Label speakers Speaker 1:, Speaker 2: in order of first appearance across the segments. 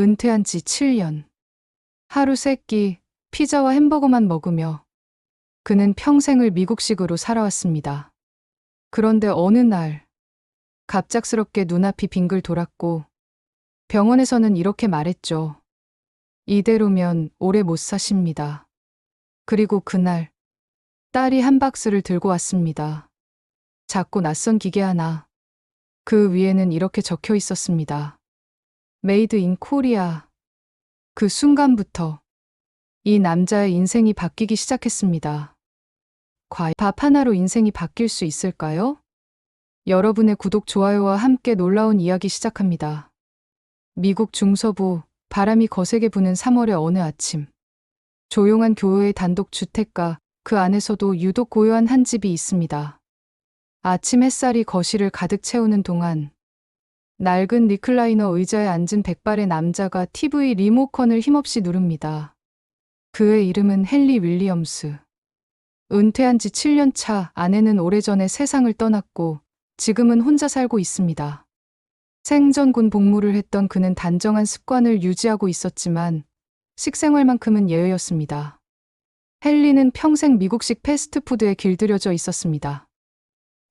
Speaker 1: 은퇴한 지 7년. 하루 세 끼 피자와 햄버거만 먹으며 그는 평생을 미국식으로 살아왔습니다. 그런데 어느 날 갑작스럽게 눈앞이 빙글 돌았고 병원에서는 이렇게 말했죠. 이대로면 오래 못 사십니다. 그리고 그날 딸이 한 박스를 들고 왔습니다. 작고 낯선 기계 하나. 그 위에는 이렇게 적혀 있었습니다. 메이드 인 코리아. 그 순간부터 이 남자의 인생이 바뀌기 시작했습니다. 과연 밥 하나로 인생이 바뀔 수 있을까요? 여러분의 구독, 좋아요와 함께 놀라운 이야기 시작합니다. 미국 중서부 바람이 거세게 부는 3월의 어느 아침. 조용한 교회의 단독 주택가 그 안에서도 유독 고요한 한 집이 있습니다. 아침 햇살이 거실을 가득 채우는 동안 낡은 리클라이너 의자에 앉은 백발의 남자가 TV 리모컨을 힘없이 누릅니다. 그의 이름은 헨리 윌리엄스. 은퇴한 지 7년 차 아내는 오래전에 세상을 떠났고 지금은 혼자 살고 있습니다. 생전군 복무를 했던 그는 단정한 습관을 유지하고 있었지만 식생활만큼은 예외였습니다. 헨리는 평생 미국식 패스트푸드에 길들여져 있었습니다.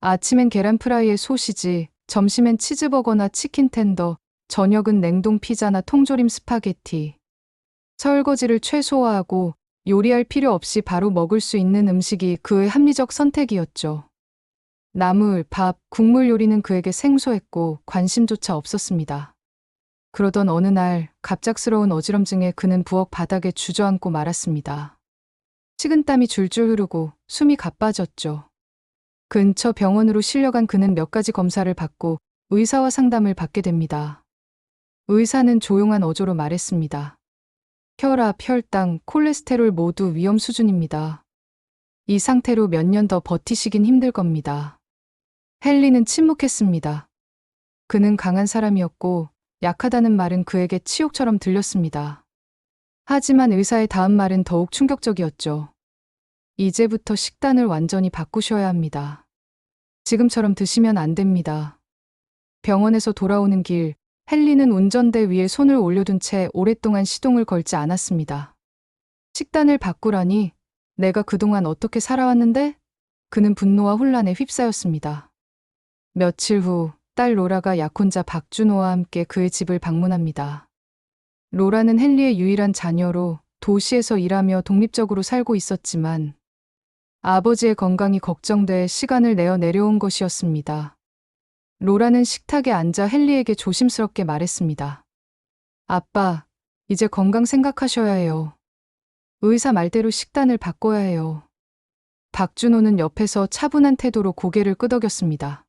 Speaker 1: 아침엔 계란 프라이에 소시지, 점심엔 치즈버거나 치킨 텐더, 저녁은 냉동 피자나 통조림 스파게티. 설거지를 최소화하고 요리할 필요 없이 바로 먹을 수 있는 음식이 그의 합리적 선택이었죠. 나물, 밥, 국물 요리는 그에게 생소했고 관심조차 없었습니다. 그러던 어느 날 갑작스러운 어지럼증에 그는 부엌 바닥에 주저앉고 말았습니다. 식은땀이 줄줄 흐르고 숨이 가빠졌죠. 근처 병원으로 실려간 그는 몇 가지 검사를 받고 의사와 상담을 받게 됩니다. 의사는 조용한 어조로 말했습니다. 혈압, 혈당, 콜레스테롤 모두 위험 수준입니다. 이 상태로 몇 년 더 버티시긴 힘들 겁니다. 헨리는 침묵했습니다. 그는 강한 사람이었고 약하다는 말은 그에게 치욕처럼 들렸습니다. 하지만 의사의 다음 말은 더욱 충격적이었죠. 이제부터 식단을 완전히 바꾸셔야 합니다. 지금처럼 드시면 안 됩니다. 병원에서 돌아오는 길, 헨리는 운전대 위에 손을 올려둔 채 오랫동안 시동을 걸지 않았습니다. 식단을 바꾸라니 내가 그동안 어떻게 살아왔는데? 그는 분노와 혼란에 휩싸였습니다. 며칠 후 딸 로라가 약혼자 박준호와 함께 그의 집을 방문합니다. 로라는 헨리의 유일한 자녀로 도시에서 일하며 독립적으로 살고 있었지만 아버지의 건강이 걱정돼 시간을 내어 내려온 것이었습니다. 로라는 식탁에 앉아 헨리에게 조심스럽게 말했습니다. 아빠, 이제 건강 생각하셔야 해요. 의사 말대로 식단을 바꿔야 해요. 박준호는 옆에서 차분한 태도로 고개를 끄덕였습니다.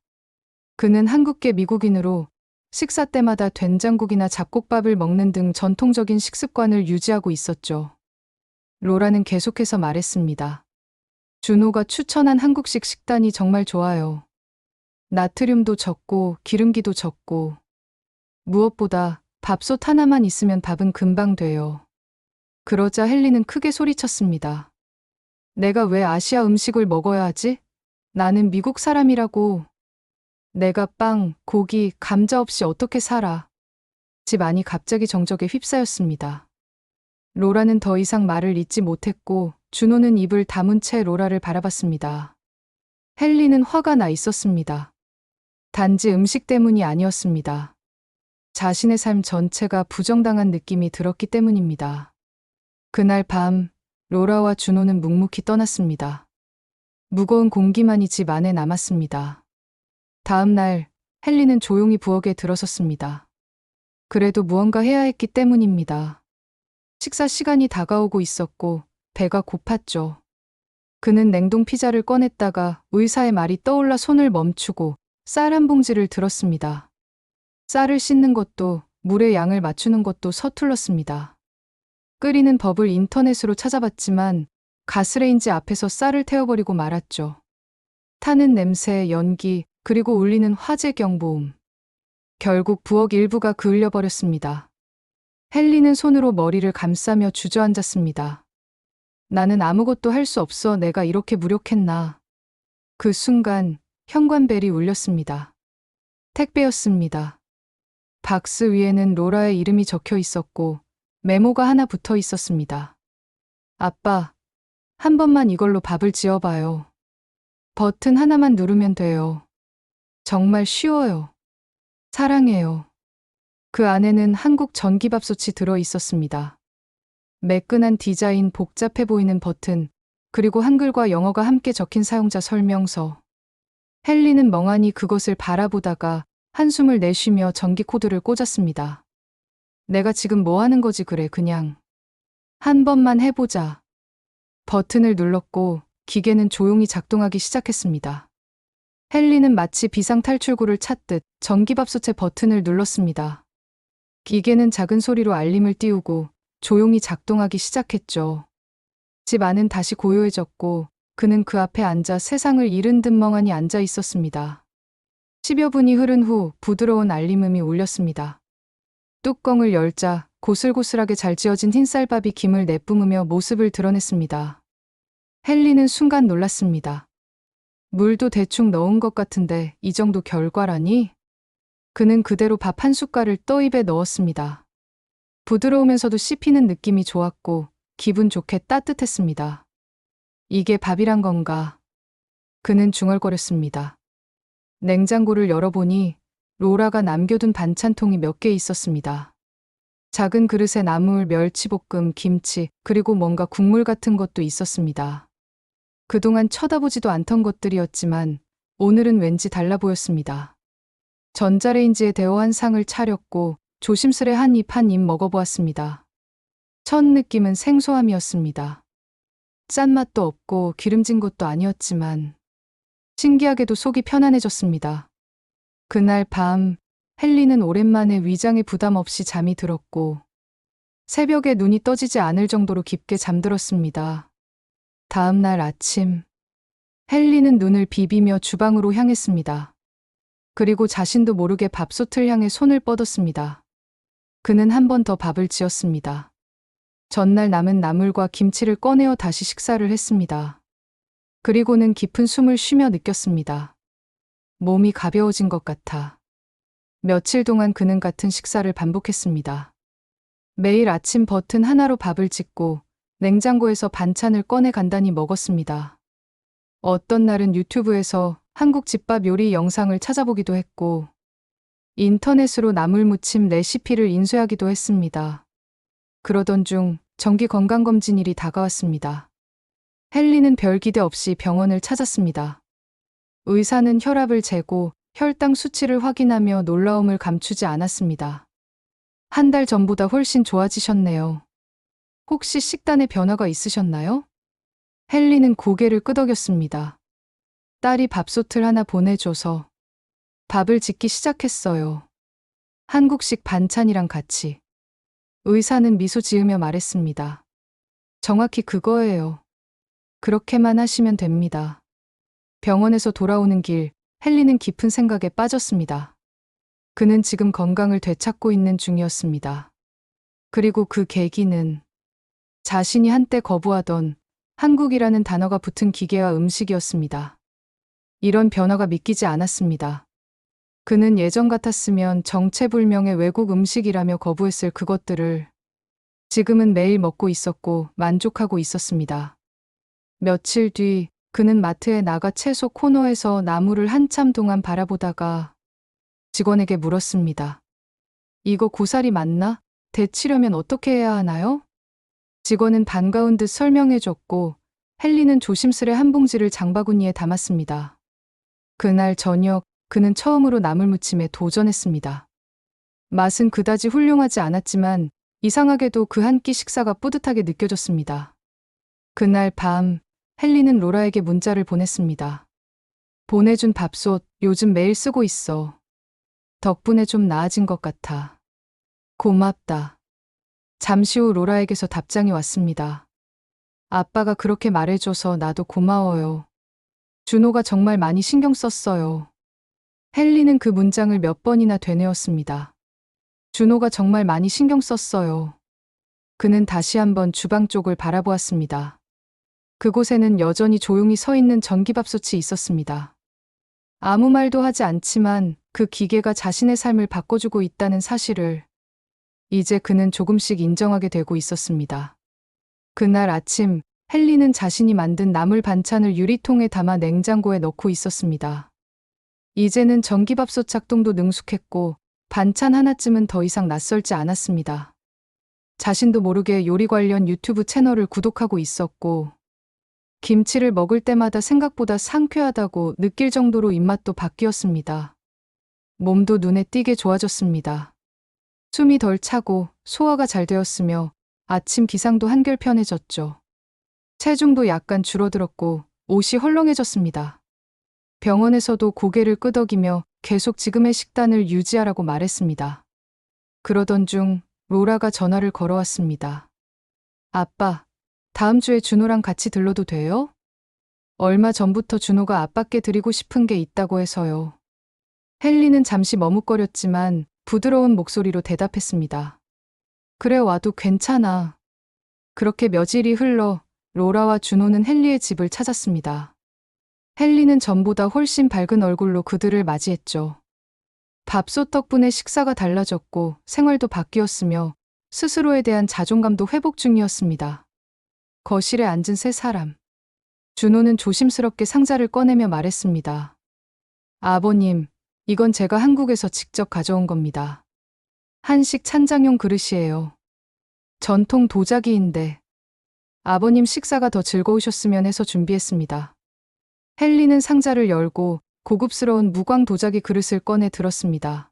Speaker 1: 그는 한국계 미국인으로 식사 때마다 된장국이나 잡곡밥을 먹는 등 전통적인 식습관을 유지하고 있었죠. 로라는 계속해서 말했습니다. 준호가 추천한 한국식 식단이 정말 좋아요. 나트륨도 적고 기름기도 적고 무엇보다 밥솥 하나만 있으면 밥은 금방 돼요. 그러자 헨리는 크게 소리쳤습니다. 내가 왜 아시아 음식을 먹어야 하지? 나는 미국 사람이라고. 내가 빵, 고기, 감자 없이 어떻게 살아? 집 안이 갑자기 정적에 휩싸였습니다. 로라는 더 이상 말을 잇지 못했고 준호는 입을 다문 채 로라를 바라봤습니다. 헨리는 화가 나 있었습니다. 단지 음식 때문이 아니었습니다. 자신의 삶 전체가 부정당한 느낌이 들었기 때문입니다. 그날 밤 로라와 준호는 묵묵히 떠났습니다. 무거운 공기만이 집 안에 남았습니다. 다음 날 헨리는 조용히 부엌에 들어섰습니다. 그래도 무언가 해야 했기 때문입니다. 식사 시간이 다가오고 있었고 배가 고팠죠. 그는 냉동 피자를 꺼냈다가 의사의 말이 떠올라 손을 멈추고 쌀 한 봉지를 들었습니다. 쌀을 씻는 것도 물의 양을 맞추는 것도 서툴렀습니다. 끓이는 법을 인터넷으로 찾아봤지만 가스레인지 앞에서 쌀을 태워버리고 말았죠. 타는 냄새, 연기, 그리고 울리는 화재 경보음. 결국 부엌 일부가 그을려 버렸습니다. 헨리는 손으로 머리를 감싸며 주저앉았습니다. 나는 아무것도 할 수 없어 내가 이렇게 무력했나. 그 순간 현관벨이 울렸습니다. 택배였습니다. 박스 위에는 로라의 이름이 적혀 있었고 메모가 하나 붙어 있었습니다. 아빠, 한 번만 이걸로 밥을 지어봐요. 버튼 하나만 누르면 돼요. 정말 쉬워요. 사랑해요. 그 안에는 한국 전기밥솥이 들어 있었습니다. 매끈한 디자인, 복잡해 보이는 버튼, 그리고 한글과 영어가 함께 적힌 사용자 설명서. 헨리는 멍하니 그것을 바라보다가 한숨을 내쉬며 전기 코드를 꽂았습니다. 내가 지금 뭐 하는 거지 그래 그냥. 한 번만 해보자. 버튼을 눌렀고 기계는 조용히 작동하기 시작했습니다. 헨리는 마치 비상 탈출구를 찾듯 전기밥솥의 버튼을 눌렀습니다. 기계는 작은 소리로 알림을 띄우고 조용히 작동하기 시작했죠. 집 안은 다시 고요해졌고 그는 그 앞에 앉아 세상을 잃은 듯 멍하니 앉아 있었습니다. 10여 분이 흐른 후 부드러운 알림음이 울렸습니다. 뚜껑을 열자 고슬고슬하게 잘 지어진 흰쌀밥이 김을 내뿜으며 모습을 드러냈습니다. 헨리는 순간 놀랐습니다. 물도 대충 넣은 것 같은데 이 정도 결과라니? 그는 그대로 밥 한 숟갈을 떠 입에 넣었습니다. 부드러우면서도 씹히는 느낌이 좋았고 기분 좋게 따뜻했습니다. 이게 밥이란 건가? 그는 중얼거렸습니다. 냉장고를 열어보니 로라가 남겨둔 반찬통이 몇 개 있었습니다. 작은 그릇에 나물, 멸치볶음, 김치, 그리고 뭔가 국물 같은 것도 있었습니다. 그동안 쳐다보지도 않던 것들이었지만 오늘은 왠지 달라 보였습니다. 전자레인지에 데워 한 상을 차렸고 조심스레 한 입 한 입 먹어보았습니다. 첫 느낌은 생소함이었습니다. 짠맛도 없고 기름진 것도 아니었지만 신기하게도 속이 편안해졌습니다. 그날 밤 헨리는 오랜만에 위장에 부담 없이 잠이 들었고 새벽에 눈이 떠지지 않을 정도로 깊게 잠들었습니다. 다음 날 아침 헨리는 눈을 비비며 주방으로 향했습니다. 그리고 자신도 모르게 밥솥을 향해 손을 뻗었습니다. 그는 한 번 더 밥을 지었습니다. 전날 남은 나물과 김치를 꺼내어 다시 식사를 했습니다. 그리고는 깊은 숨을 쉬며 느꼈습니다. 몸이 가벼워진 것 같아. 며칠 동안 그는 같은 식사를 반복했습니다. 매일 아침 버튼 하나로 밥을 짓고 냉장고에서 반찬을 꺼내 간단히 먹었습니다. 어떤 날은 유튜브에서 한국 집밥 요리 영상을 찾아보기도 했고, 인터넷으로 나물무침 레시피를 인쇄하기도 했습니다. 그러던 중 정기 건강검진일이 다가왔습니다. 헨리는 별 기대 없이 병원을 찾았습니다. 의사는 혈압을 재고 혈당 수치를 확인하며 놀라움을 감추지 않았습니다. 한 달 전보다 훨씬 좋아지셨네요. 혹시 식단에 변화가 있으셨나요? 헨리는 고개를 끄덕였습니다. 딸이 밥솥을 하나 보내줘서 밥을 짓기 시작했어요. 한국식 반찬이랑 같이. 의사는 미소 지으며 말했습니다. 정확히 그거예요. 그렇게만 하시면 됩니다. 병원에서 돌아오는 길, 헨리는 깊은 생각에 빠졌습니다. 그는 지금 건강을 되찾고 있는 중이었습니다. 그리고 그 계기는 자신이 한때 거부하던 한국이라는 단어가 붙은 기계와 음식이었습니다. 이런 변화가 믿기지 않았습니다. 그는 예전 같았으면 정체불명의 외국 음식이라며 거부했을 그것들을 지금은 매일 먹고 있었고 만족하고 있었습니다. 며칠 뒤 그는 마트에 나가 채소 코너에서 나무를 한참 동안 바라보다가 직원에게 물었습니다. 이거 고사리 맞나? 데치려면 어떻게 해야 하나요? 직원은 반가운 듯 설명해 줬고 헨리는 조심스레 한 봉지를 장바구니에 담았습니다. 그날 저녁 그는 처음으로 나물무침에 도전했습니다. 맛은 그다지 훌륭하지 않았지만 이상하게도 그 한 끼 식사가 뿌듯하게 느껴졌습니다. 그날 밤 헨리는 로라에게 문자를 보냈습니다. 보내준 밥솥 요즘 매일 쓰고 있어. 덕분에 좀 나아진 것 같아. 고맙다. 잠시 후 로라에게서 답장이 왔습니다. 아빠가 그렇게 말해줘서 나도 고마워요. 준호가 정말 많이 신경 썼어요. 헨리는 그 문장을 몇 번이나 되뇌었습니다. 준호가 정말 많이 신경 썼어요. 그는 다시 한번 주방 쪽을 바라보았습니다. 그곳에는 여전히 조용히 서 있는 전기밥솥이 있었습니다. 아무 말도 하지 않지만 그 기계가 자신의 삶을 바꿔주고 있다는 사실을 이제 그는 조금씩 인정하게 되고 있었습니다. 그날 아침 헨리는 자신이 만든 나물 반찬을 유리통에 담아 냉장고에 넣고 있었습니다. 이제는 전기밥솥 작동도 능숙했고 반찬 하나쯤은 더 이상 낯설지 않았습니다. 자신도 모르게 요리 관련 유튜브 채널을 구독하고 있었고 김치를 먹을 때마다 생각보다 상쾌하다고 느낄 정도로 입맛도 바뀌었습니다. 몸도 눈에 띄게 좋아졌습니다. 숨이 덜 차고 소화가 잘 되었으며 아침 기상도 한결 편해졌죠. 체중도 약간 줄어들었고 옷이 헐렁해졌습니다. 병원에서도 고개를 끄덕이며 계속 지금의 식단을 유지하라고 말했습니다. 그러던 중 로라가 전화를 걸어왔습니다. 아빠, 다음 주에 준호랑 같이 들러도 돼요? 얼마 전부터 준호가 아빠께 드리고 싶은 게 있다고 해서요. 헨리는 잠시 머뭇거렸지만 부드러운 목소리로 대답했습니다. 그래 와도 괜찮아. 그렇게 며칠이 흘러 로라와 준호는 헨리의 집을 찾았습니다. 헨리는 전보다 훨씬 밝은 얼굴로 그들을 맞이했죠. 밥솥 덕분에 식사가 달라졌고 생활도 바뀌었으며 스스로에 대한 자존감도 회복 중이었습니다. 거실에 앉은 세 사람. 준호는 조심스럽게 상자를 꺼내며 말했습니다. 아버님, 이건 제가 한국에서 직접 가져온 겁니다. 한식 찬장용 그릇이에요. 전통 도자기인데 아버님 식사가 더 즐거우셨으면 해서 준비했습니다. 헨리는 상자를 열고 고급스러운 무광 도자기 그릇을 꺼내 들었습니다.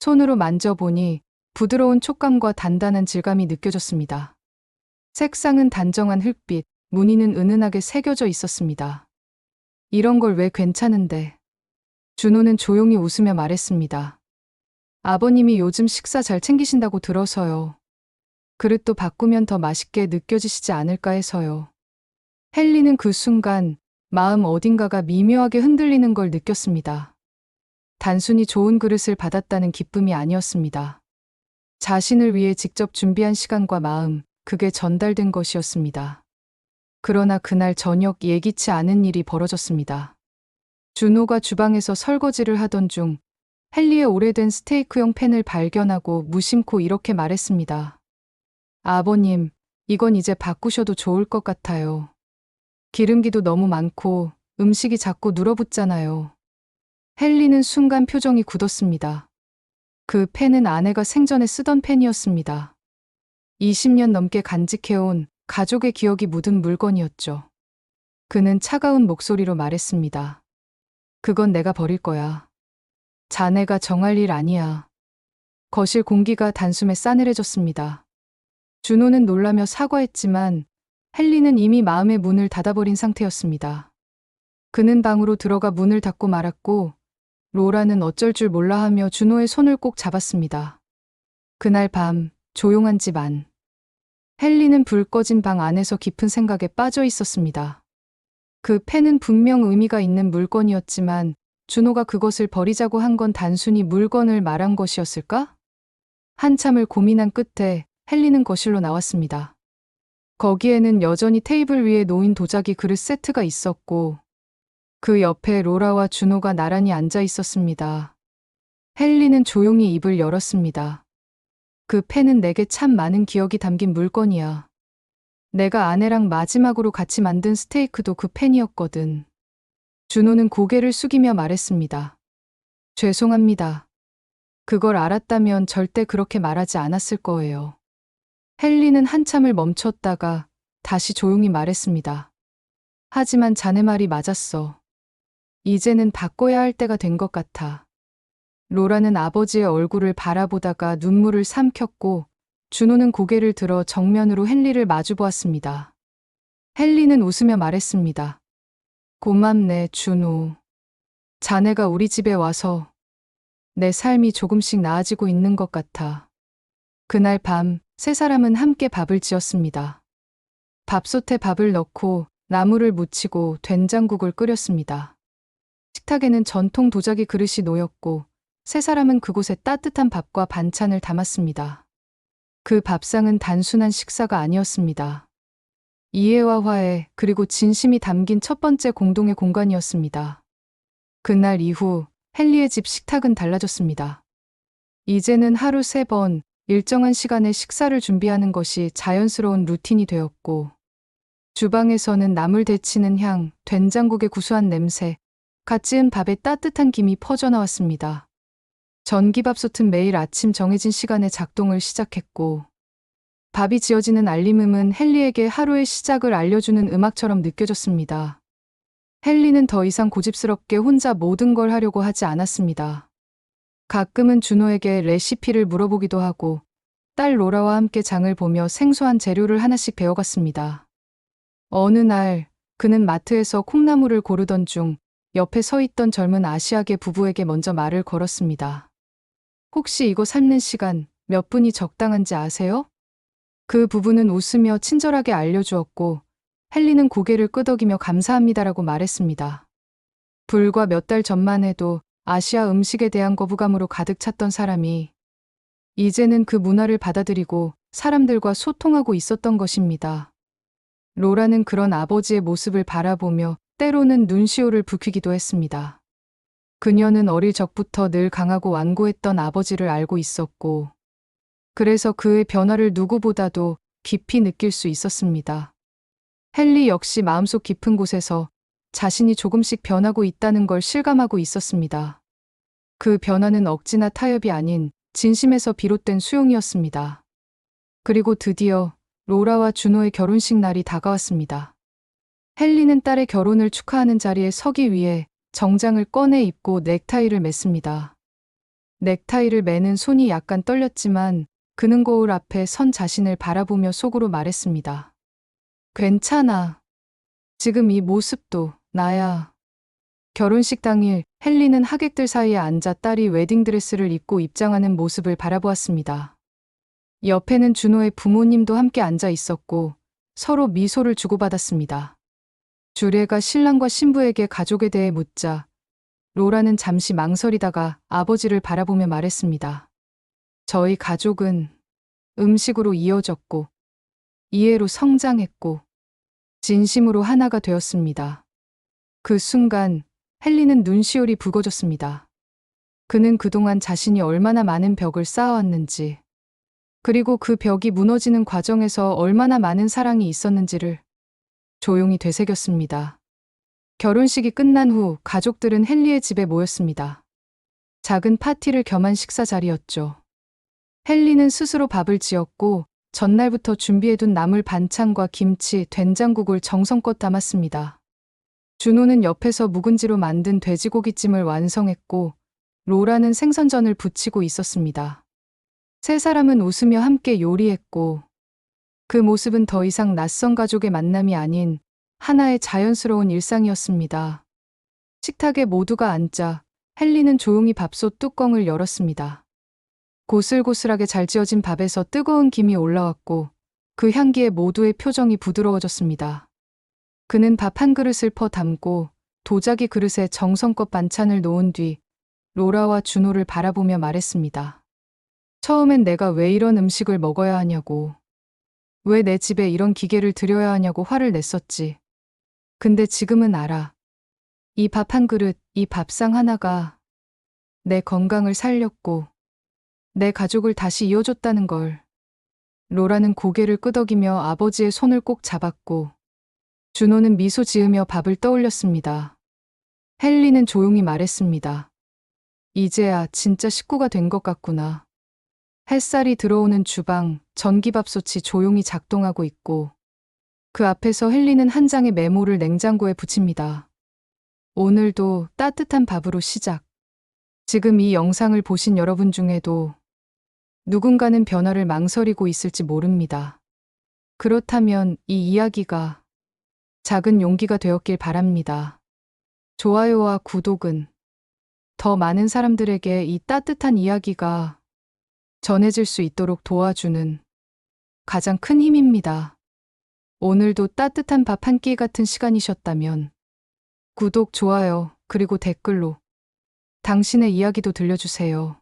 Speaker 1: 손으로 만져보니 부드러운 촉감과 단단한 질감이 느껴졌습니다. 색상은 단정한 흑빛, 무늬는 은은하게 새겨져 있었습니다. 이런 걸 왜 괜찮은데? 준호는 조용히 웃으며 말했습니다. 아버님이 요즘 식사 잘 챙기신다고 들어서요. 그릇도 바꾸면 더 맛있게 느껴지시지 않을까 해서요. 헨리는 그 순간 마음 어딘가가 미묘하게 흔들리는 걸 느꼈습니다. 단순히 좋은 그릇을 받았다는 기쁨이 아니었습니다. 자신을 위해 직접 준비한 시간과 마음, 그게 전달된 것이었습니다. 그러나 그날 저녁 예기치 않은 일이 벌어졌습니다. 준호가 주방에서 설거지를 하던 중 헨리의 오래된 스테이크용 팬을 발견하고 무심코 이렇게 말했습니다. 아버님, 이건 이제 바꾸셔도 좋을 것 같아요. 기름기도 너무 많고 음식이 자꾸 눌어붙잖아요. 헨리는 순간 표정이 굳었습니다. 그 펜은 아내가 생전에 쓰던 펜이었습니다. 20년 넘게 간직해온 가족의 기억이 묻은 물건이었죠. 그는 차가운 목소리로 말했습니다. 그건 내가 버릴 거야. 자네가 정할 일 아니야. 거실 공기가 단숨에 싸늘해졌습니다. 준호는 놀라며 사과했지만 헨리는 이미 마음의 문을 닫아버린 상태였습니다. 그는 방으로 들어가 문을 닫고 말았고 로라는 어쩔 줄 몰라 하며 준호의 손을 꼭 잡았습니다. 그날 밤 조용한 집 안. 헨리는 불 꺼진 방 안에서 깊은 생각에 빠져 있었습니다. 그 펜은 분명 의미가 있는 물건이었지만 준호가 그것을 버리자고 한 건 단순히 물건을 말한 것이었을까? 한참을 고민한 끝에 헨리는 거실로 나왔습니다. 거기에는 여전히 테이블 위에 놓인 도자기 그릇 세트가 있었고 그 옆에 로라와 준호가 나란히 앉아 있었습니다. 헨리는 조용히 입을 열었습니다. 그 펜은 내게 참 많은 기억이 담긴 물건이야. 내가 아내랑 마지막으로 같이 만든 스테이크도 그 펜이었거든. 준호는 고개를 숙이며 말했습니다. 죄송합니다. 그걸 알았다면 절대 그렇게 말하지 않았을 거예요. 헨리는 한참을 멈췄다가 다시 조용히 말했습니다. 하지만 자네 말이 맞았어. 이제는 바꿔야 할 때가 된 것 같아. 로라는 아버지의 얼굴을 바라보다가 눈물을 삼켰고 준호는 고개를 들어 정면으로 헨리를 마주 보았습니다. 헨리는 웃으며 말했습니다. 고맙네, 준호. 자네가 우리 집에 와서 내 삶이 조금씩 나아지고 있는 것 같아. 그날 밤 세 사람은 함께 밥을 지었습니다. 밥솥에 밥을 넣고 나물을 무치고 된장국을 끓였습니다. 식탁에는 전통 도자기 그릇이 놓였고 세 사람은 그곳에 따뜻한 밥과 반찬을 담았습니다. 그 밥상은 단순한 식사가 아니었습니다. 이해와 화해 그리고 진심이 담긴 첫 번째 공동의 공간이었습니다. 그날 이후 헨리의 집 식탁은 달라졌습니다. 이제는 하루 세 번 일정한 시간에 식사를 준비하는 것이 자연스러운 루틴이 되었고, 주방에서는 나물 데치는 향, 된장국의 구수한 냄새, 갓 지은 밥에 따뜻한 김이 퍼져나왔습니다. 전기밥솥은 매일 아침 정해진 시간에 작동을 시작했고, 밥이 지어지는 알림음은 헨리에게 하루의 시작을 알려주는 음악처럼 느껴졌습니다. 헨리는 더 이상 고집스럽게 혼자 모든 걸 하려고 하지 않았습니다. 가끔은 준호에게 레시피를 물어보기도 하고, 딸 로라와 함께 장을 보며 생소한 재료를 하나씩 배워갔습니다. 어느 날, 그는 마트에서 콩나물을 고르던 중, 옆에 서 있던 젊은 아시아계 부부에게 먼저 말을 걸었습니다. 혹시 이거 삶는 시간 몇 분이 적당한지 아세요? 그 부부는 웃으며 친절하게 알려주었고, 헨리는 고개를 끄덕이며 감사합니다라고 말했습니다. 불과 몇 달 전만 해도 아시아 음식에 대한 거부감으로 가득 찼던 사람이 이제는 그 문화를 받아들이고 사람들과 소통하고 있었던 것입니다. 로라는 그런 아버지의 모습을 바라보며 때로는 눈시울을 붉히기도 했습니다. 그녀는 어릴 적부터 늘 강하고 완고했던 아버지를 알고 있었고, 그래서 그의 변화를 누구보다도 깊이 느낄 수 있었습니다. 헨리 역시 마음속 깊은 곳에서 자신이 조금씩 변하고 있다는 걸 실감하고 있었습니다. 그 변화는 억지나 타협이 아닌 진심에서 비롯된 수용이었습니다. 그리고 드디어 로라와 준호의 결혼식 날이 다가왔습니다. 헨리는 딸의 결혼을 축하하는 자리에 서기 위해 정장을 꺼내 입고 넥타이를 맸습니다. 넥타이를 매는 손이 약간 떨렸지만 그는 거울 앞에 선 자신을 바라보며 속으로 말했습니다. 괜찮아. 지금 이 모습도 나야. 결혼식 당일 헨리는 하객들 사이에 앉아 딸이 웨딩드레스를 입고 입장하는 모습을 바라보았습니다. 옆에는 준호의 부모님도 함께 앉아 있었고 서로 미소를 주고받았습니다. 주례가 신랑과 신부에게 가족에 대해 묻자 로라는 잠시 망설이다가 아버지를 바라보며 말했습니다. 저희 가족은 음식으로 이어졌고 이해로 성장했고 진심으로 하나가 되었습니다. 그 순간 헨리는 눈시울이 붉어졌습니다. 그는 그동안 자신이 얼마나 많은 벽을 쌓아왔는지, 그리고 그 벽이 무너지는 과정에서 얼마나 많은 사랑이 있었는지를 조용히 되새겼습니다. 결혼식이 끝난 후 가족들은 헨리의 집에 모였습니다. 작은 파티를 겸한 식사 자리였죠. 헨리는 스스로 밥을 지었고 전날부터 준비해둔 나물 반찬과 김치, 된장국을 정성껏 담았습니다. 준호는 옆에서 묵은지로 만든 돼지고기찜을 완성했고 로라는 생선전을 부치고 있었습니다. 세 사람은 웃으며 함께 요리했고 그 모습은 더 이상 낯선 가족의 만남이 아닌 하나의 자연스러운 일상이었습니다. 식탁에 모두가 앉자 헨리는 조용히 밥솥 뚜껑을 열었습니다. 고슬고슬하게 잘 지어진 밥에서 뜨거운 김이 올라왔고 그 향기에 모두의 표정이 부드러워졌습니다. 그는 밥 한 그릇을 퍼 담고 도자기 그릇에 정성껏 반찬을 놓은 뒤 로라와 준호를 바라보며 말했습니다. 처음엔 내가 왜 이런 음식을 먹어야 하냐고, 왜 내 집에 이런 기계를 들여야 하냐고 화를 냈었지. 근데 지금은 알아. 이 밥 한 그릇, 이 밥상 하나가 내 건강을 살렸고, 내 가족을 다시 이어줬다는 걸. 로라는 고개를 끄덕이며 아버지의 손을 꼭 잡았고, 준호는 미소 지으며 밥을 떠올렸습니다. 헨리는 조용히 말했습니다. 이제야 진짜 식구가 된 것 같구나. 햇살이 들어오는 주방, 전기밥솥이 조용히 작동하고 있고, 그 앞에서 헨리는 한 장의 메모를 냉장고에 붙입니다. 오늘도 따뜻한 밥으로 시작. 지금 이 영상을 보신 여러분 중에도 누군가는 변화를 망설이고 있을지 모릅니다. 그렇다면 이 이야기가 작은 용기가 되었길 바랍니다. 좋아요와 구독은 더 많은 사람들에게 이 따뜻한 이야기가 전해질 수 있도록 도와주는 가장 큰 힘입니다. 오늘도 따뜻한 밥 한 끼 같은 시간이셨다면 구독, 좋아요, 그리고 댓글로 당신의 이야기도 들려주세요.